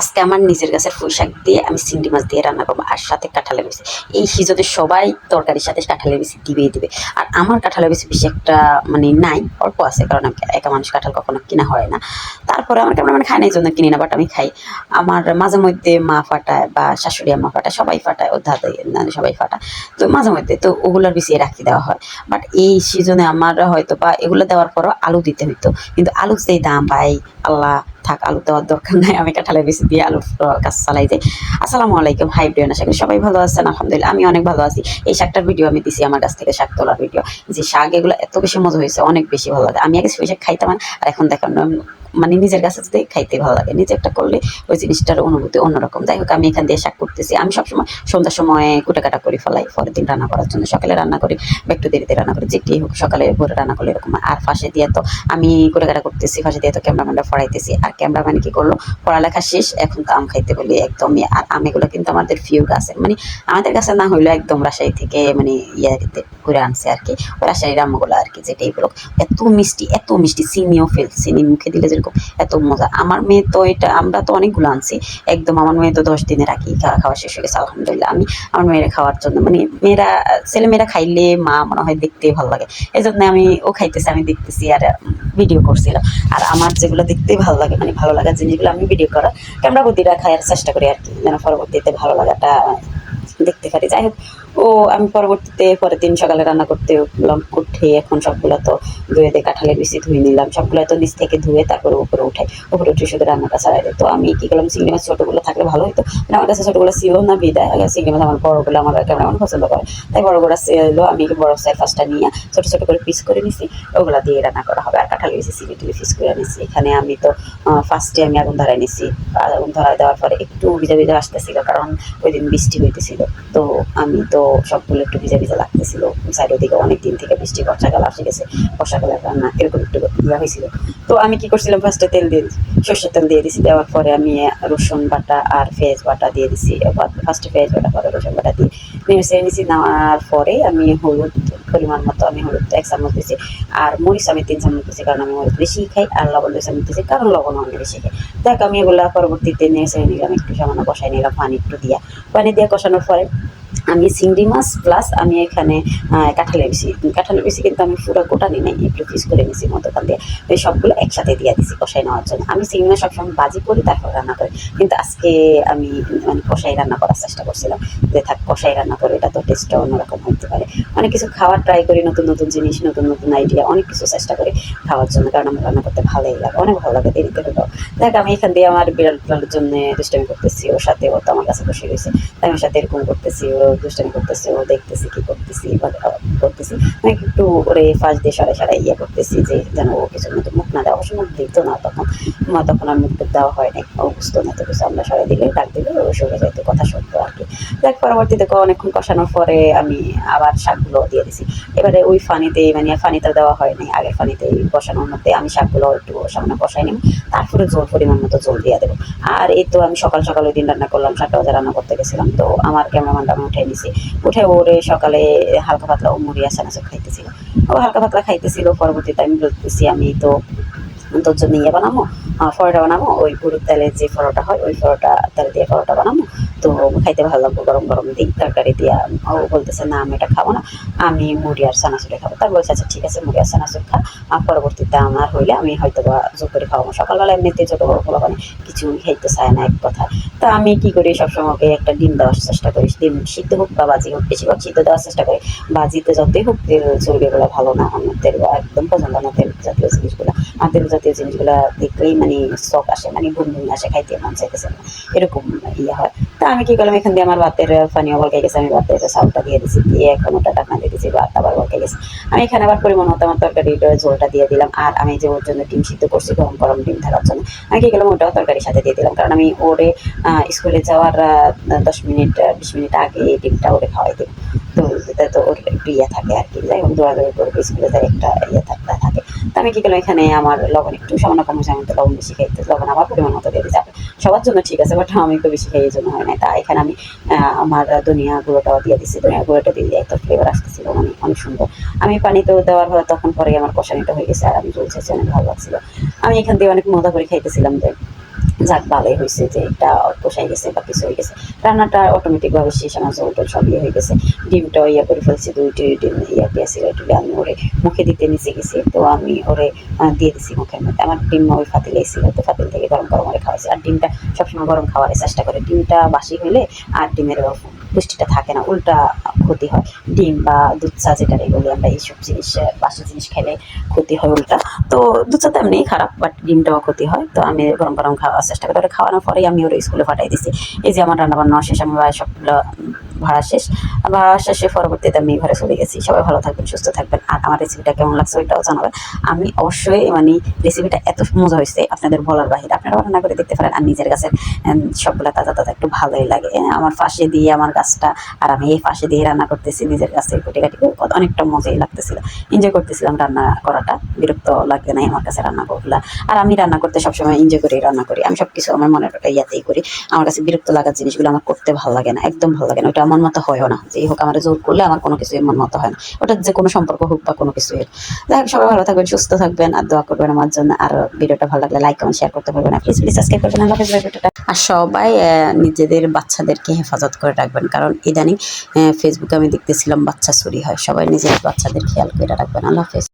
আজকে আমার নিজের গাছের পুঁই শাক দিয়ে আমি চিংড়ি মাছ দিয়ে রান্না করব আর সাথে কাঁঠালের বিচি এই সিজনে সবাই তরকারির সাথে কাঁঠালের বিচি দিবেই দিবে। আর আমার কাঁঠালের বিচি বেশি একটা মানে নাই, অল্প আছে, কারণ আমি একা মানুষ কাঁঠাল কখনো কিনা হয় না। তারপরে আমার কেমন মানে খাই না, এই জন্য কিনি না বাট আমি খাই। আমার মাঝে মধ্যে মা ফাটায় বা শাশুড়ি আম্মা ফাটায়, সবাই ফাটায় ও দাদা সবাই ফাটায়। তো মাঝে মধ্যে তো ওগুলোর বেশি রাখি দেওয়া হয়। বাট এই সিজনে আমার হয়তো বা এগুলো দেওয়ার পরও আলু দিতে হইতো। কিন্তু আলু যেই দাম, ভাই, আল্লাহ থাক আলু দেওয়ার দরকার নাই, আমি কাঁঠালের বেশি দিয়ে আলুর কাজ চালাই যাই। আসসালামু আলাইকুম, হাই প্রিয় আশা সবাই ভালো আছেন, আলহামদুলিল্লাহ, আমি অনেক ভালো আছি। এই শাকটার ভিডিও আমি দিছি আমার কাছ থেকে, শাক তোলার ভিডিও যে শাক, এগুলো এত বেশি মজা হয়েছে, অনেক বেশি ভালো লাগে। আমি আগে সেই শাক খাইতাম আর এখন দেখেন মানে নিজের কাছে যদি খাইতে ভালো লাগে, নিজে একটা করলে ওই জিনিসটার অনুভূতি অন্যরকম। যাই হোক, আমি এখান দিয়ে শাক করতেছি। আমি সবসময় সন্ধ্যার সময় কুটা কাটা করে ফেলাই, পরের দিন রান্না করার জন্য। সকালে রান্না করি, বা একটু দেরিতে রান্না করি, যেটি হোক, সকালে ভোরে রান্না করলে এরকম আর ফাঁসে দিয়ে তো আমি কুটা কাটা করতেছি, ফাঁসে দিয়ে তো ক্যামেরাম্যানটা ফড়াইতেছি। আর ক্যামেরাম্যান কি করল? পড়ালেখা শেষ, এখন তো আম খাইতে বলি একদমই। আর আম এগুলো কিন্তু আমাদের ফিউ গাছের মানে আমাদের কাছে না হইল একদম রাজশাহী থেকে মানে ইয়ে ঘুরে আনছে আর কি। রাজশাহীর আমগুলো আর কি, যেটাই বলো এত মিষ্টি এত মিষ্টি, চিনিও ফেল চিনি মুখে দিলে যেরকম এত মজা। আমার মেয়ে তো এটা, আমরা তো অনেকগুলো আনছি। একদম আমার মেয়ে তো দশ দিনে রাখি খাওয়া খাওয়া শেষ হয়ে গেছে, আলহামদুলিল্লাহ। আমি, আমার মেয়েরা খাওয়ার জন্য মানে মেয়েরা ছেলে মেয়েরা খাইলে মা মনে হয় দেখতে ভালো লাগে। এই জন্য আমি, ও খাইতেছে, আমি দেখতেছি আর ভিডিও করছিলাম আর আমার যেগুলো দেখতে ভালো লাগে মানে ভালো লাগার জিনিসগুলো আমি ভিডিও করা ক্যামেরা বুদ্ধিটা খাওয়ার চেষ্টা করি আর কি, যেন পরবর্তীতে ভালো লাগাটা দেখতে পারি। যাই হোক ও, আমি পরবর্তীতে পরের দিন সকালে রান্না করতে উঠলাম, উঠে এখন সবগুলো তো ধুয়ে দিয়ে কাঁঠালের বেশি ধুয়ে নিলাম। সবগুলো তো নিচ থেকে ধুয়ে তারপরে উপরে উঠে উপরে উঠে শুধু রান্নাটা ছাড়াই তো আমি কি করলাম, চিংড়ি মাছ ছোটোগুলো থাকলে ভালো হতো মানে আমার কাছে ছোটোগুলো ছিল না, বিদায় চিংড়ি মাছ আমার বড়গুলো আমার কেমন পছন্দ করে। তাই বড়গুলো ছিল, আমি বড় সাইজ ফার্স্টটা নিয়ে ছোটো ছোটো করে পিস করে নিছি। ওগুলা দিয়ে রান্না করা হবে। আর কাঁঠালের বেশি সিলি টিলি পিস করে নিছি। এখানে আমি তো ফার্স্টে আমি আগুন ধরাই নিছি। আগুন ধরাই দেওয়ার পরে একটু ভিজা ভিজা আসতেছিল, কারণ ওই দিন বৃষ্টি হইতেছিল। তো আমি তো সবগুলো একটু ভিজা ভিজা লাগতেছিল। সাইডের দিকে অনেক দিন থেকে বৃষ্টি বর্ষাকাল আসে গেছে। বর্ষাকালের রান্না এরকম একটু ইয়া হয়েছিল। তো আমি কি করছিলাম ফার্স্টে তেল দিয়ে সর্ষের তেল দিয়ে দিছি, দেওয়ার পরে আমি রসুন বাটা আর পেঁয়াজ বাটা দিয়ে দিছি। ফার্স্টে পেঁয়াজ বাটা, পরে রসুন বাটা দিয়ে নেড়ে নিছি। নেওয়ার পরে আমি হলুদ পরিমাণ মতো, আমি হলুদ এক চামচ দিছি। আর মরিচ আমি তিন চামচ দিছি, কারণ আমি মরিচ বেশি খাই আর লবণ দুই চামচ দিছি, কারণ লবণ আমি বেশি খাই। দেখ, আমি এগুলা পরবর্তীতে নেড়ে নিলাম, একটু সামান্য কষাই নিলাম, পানি একটু দিয়া। পানি দিয়ে কষানোর পরে আমি চিংড়ি মাছ প্লাস আমি এখানে আহ, কাঁঠালের বেশি। কাঁঠালের বেশি কিন্তু আমি পুরো গোটা নিই নাই একটু পিস করে নিছি মতোখান দিয়ে। সবগুলো একসাথে দিয়ে দিছি কষাই নেওয়ার জন্য। আমি চিংড়ি মাছ সবসময় বাজি করি তারপর রান্না করি। কিন্তু আজকে আমি মানে কষাই রান্না করার চেষ্টা করছিলাম। যে থাক কষাই রান্না করে এটা তো টেস্টটা অন্যরকম হতে পারে। অনেক কিছু খাওয়ার ট্রাই করি নতুন নতুন জিনিস নতুন নতুন আইডিয়া অনেক কিছু চেষ্টা করি খাওয়ার জন্য কারণ আমার রান্না করতে ভালোই লাগে অনেক ভালো লাগে দেরিতে হলো দেখ আমি এখান দিয়ে আমার বিড়ালটার জন্য দুষ্টামি করতেছি ওর সাথে ও তো আমার কাছে বসে রয়েছে তাই ওর সাথে এরকম করতেছি ও দুষ্টামি করতেছে, ও দেখতেছি কি করতেছি করতেছি। মানে একটু ওরে ফাঁস দিয়ে সরাই সরাই ইয়ে করতেছি যে যেন ও কিছু মতো মুখ না দেওয়া মুখ দিত না তখন। তখন আর মুখ দেওয়া হয় নাই ও বুঝতো না তো কিছু। আমরা সরাই দিলে ডাক দিলে ও সরে যাইতো কথা শুনতো আর কি। দেখ, পরবর্তীতে অনেকক্ষণ কষানোর পরে আমি আবার শাকগুলো দিয়ে দিছি। এবারে ওই ফানিতে মানে ফানিতে দেওয়া হয় নাই আগের ফানিতে বসানোর মধ্যে আমি শাকগুলো একটু সামনে বসাই নিব। তারপরে জল পরিমাণ মতো জল দিয়ে দেবো। আর এই তো আমি সকাল সকাল ওই দিন রান্না করলাম বাজে রান্না করতে গেছিলাম। তো আমার ক্যামেরাম্যানটা আমি উঠে নিছি উঠে ওরে সকালে হালকা পাতলা ও মুড়ি আসা নাচক খাইতেছিল। ও হালকা পাতলা খাইতেছিল পরবর্তীতে আমি বলতেছি, আমি তো তোর জন্য ইয়ে বানাবো পরোটা বানাবো, ওই গরুর তেলের যে পরোটা হয়, ওই পরোটা, তেল দিয়ে পরোটা বানাবো। তো খাইতে ভালো লাগবে, গরম গরম দিই তরকারি দিয়ে। ও বলতেছে, না, আমি এটা খাব না, আমি মুড়ি আর সানাসুরে খাব। তার বলছে আচ্ছা ঠিক আছে, মুড়ি আর সানাসুর খা, আর পরবর্তীতে আমার হইলে আমি হয়তো বা জোর করে খাওয়াবো। সকালবেলা এমনিতে ছোটো বড় ফলো মানে কিছু খাইতে চায় না, এক কথা। তা আমি কি করি, সবসময় ওকে একটা ডিম দেওয়ার চেষ্টা করি। ডিম সিদ্ধ হোক বা বাজি হোক বেশিরভাগ সিদ্ধ দেওয়ার চেষ্টা করি। বাজিতে যতই হোক তেল চর্বিগুলো ভালো না আমার তেল একদম পছন্দ না তেল জাতীয় জিনিসগুলো। আর তেল জাতীয় জিনিসগুলো দেখলেই মানে শখ আসে মানে ঘুম আসে, খাইতে মন চাইতেছে না। এরকম ইয়ে হয়। তা আমি কি করলাম? এখান দিয়ে আমার ভাতের পানীয় বলকে গেছে, আমি ভাতের চাউলটা দিয়ে দিছি, দিয়ে এখন ওটা টাকা দিয়ে দিয়েছি ভাত আবার বলকে গেছে। আমি এখানে আবার পরিমাণ মতো আমার তরকারির ঝোলটা দিয়ে দিলাম, আর আমি যে ওর জন্য ডিম সিদ্ধ করছি, গরম গরম ডিম থাকার জন্য, আমি কি করলাম, ওটাও তরকারির সাথে দিয়ে দিলাম, কারণ আমি ওরে স্কুলে যাওয়ার দশ মিনিট বিশ মিনিট আগে এই ডিমটা ওরে খাওয়াই দিই। তো তো ওর একটু ইয়ে থাকে আর কি, যাই হোক, দৌড়াদৌড়ি করে স্কুলে যাই একটা ইয়ে থাকতে থাকে আমি কি করলাম এখানে আমার লবণ একটু সামান্য কম হয়েছে, আমি তো লবণ বেশি খাইতে লবণ আমার পরিমাণ মতো দিয়ে যাবে সবার জন্য ঠিক আছে বাট আমি একটু বেশি খাই এই জন্য হয় না তা এখানে আমি আমার ধনিয়া গুঁড়োটাও দিয়ে দিচ্ছি ধনিয়া গুঁড়োটা দিয়ে দিয়ে একটা ফ্লেভার আসতেছিল মানে অনেক সুন্দর। আমি পানিতেও দেওয়ার পর তখন পরে আমার কষানিটা হয়ে গেছে, আর আমি জ্বলছে অনেক ভালো লাগছিল। আমি এখান দিয়ে অনেক মজা করে খাইতেছিলাম যে। যাক, ভালোই হয়েছে যে এটা পোষাই গেছে বা কিছু হয়ে গেছে। রান্নাটা অটোমেটিকভাবে শেষ, আমার জলটল সব ইয়ে হয়ে গেছে। ডিমটা ইয়ে করে ফেলছি, দুইটি ডিম ইয়ে পেঁয়াজ টুলে আমি ওরে মুখে দিতে নিচে গেছি, তো আমি ওরে দিয়ে দিছি মুখের মধ্যে। আমার ডিম ওই ফাতিলে ছিল তো ফাতিল থেকে গরম গরম করে খাওয়াইছি। আর ডিমটা সবসময় গরম খাওয়ার, চেষ্টা করে। ডিমটা বাসি হলে আর ডিমের পুষ্টিটা থাকে না, উল্টা ক্ষতি হয়। ডিম বা দুধ চা যেটা এগুলো আমরা, এইসব জিনিস বাসি জিনিস খেলে ক্ষতি হয় উল্টা। তো দুধ চা তো এমনিই খারাপ বাট ডিমটাও ক্ষতি হয়। তো আমি গরম গরম খাওয়ার চেষ্টা করি। খাওয়ানোর পরেই আমি ওর স্কুলে পাঠাই দিছি। এই যে আমার রান্নাবান্না শেষ, আমি সবগুলো ভাড়া শেষ। ভাড়া শেষে পরবর্তীতে আমি ঘরে চলে গেছি। সবাই ভালো থাকবেন, সুস্থ থাকবেন। আর আমার রেসিপিটা কেমন লাগছে ওইটাও জানাবেন। আমি অবশ্যই মানে রেসিপিটা এত মজা হয়েছে আপনাদের বলার বাহিরে। আপনারা রান্না করে দেখতে পারেন। আর নিজের কাছে সবগুলো তাজা তাজা একটু ভালোই লাগে। আমার পাশে দিয়ে আমার গাছটা, আর আমি এই পাশে দিয়ে রান্না করতেছি নিজের কাছে কুটি কাটি অনেকটা মজাই লাগতেছিল। এনজয় করতেছিলাম রান্না করাটা। বিরক্ত লাগবে না আমার কাছে রান্না করলা আর আমি রান্না করতে সবসময় এনজয় করি, রান্না করি। আমি সব কিছু আমার মনের ইয়াতেই করি। আমার কাছে বিরক্ত লাগার জিনিসগুলো আমার করতে ভালো লাগে না। একদম ভালো লাগে না। ওটা আমার মতো হয়ও না। যেই হোক, আমার জোর করলে আমার কোনো কিছু মন মতো হয় না। ওটা যে কোনো সম্পর্ক হোক বা কোনো কিছু হোক। যাই হোক, সবাই ভালো থাকবেন, সুস্থ থাকবেন আর দোয়া করবেন আমার জন্য। আর ভিডিওটা ভালো লাগলে লাইক কমেন্ট শেয়ার করতে পারবেন প্লিজ প্লিজ সাবস্ক্রাইব করবেন। আল্লাহ ভিডিওটা। আর সবাই নিজেদের বাচ্চাদেরকে হেফাজত করে রাখবেন। কারণ ইদানিং ফেসবুকে আমি দেখতেছিলাম বাচ্চা চুরি হয়। সবাই নিজের বাচ্চাদের খেয়াল করে রাখবেন। আল্লাহ হাফেজ।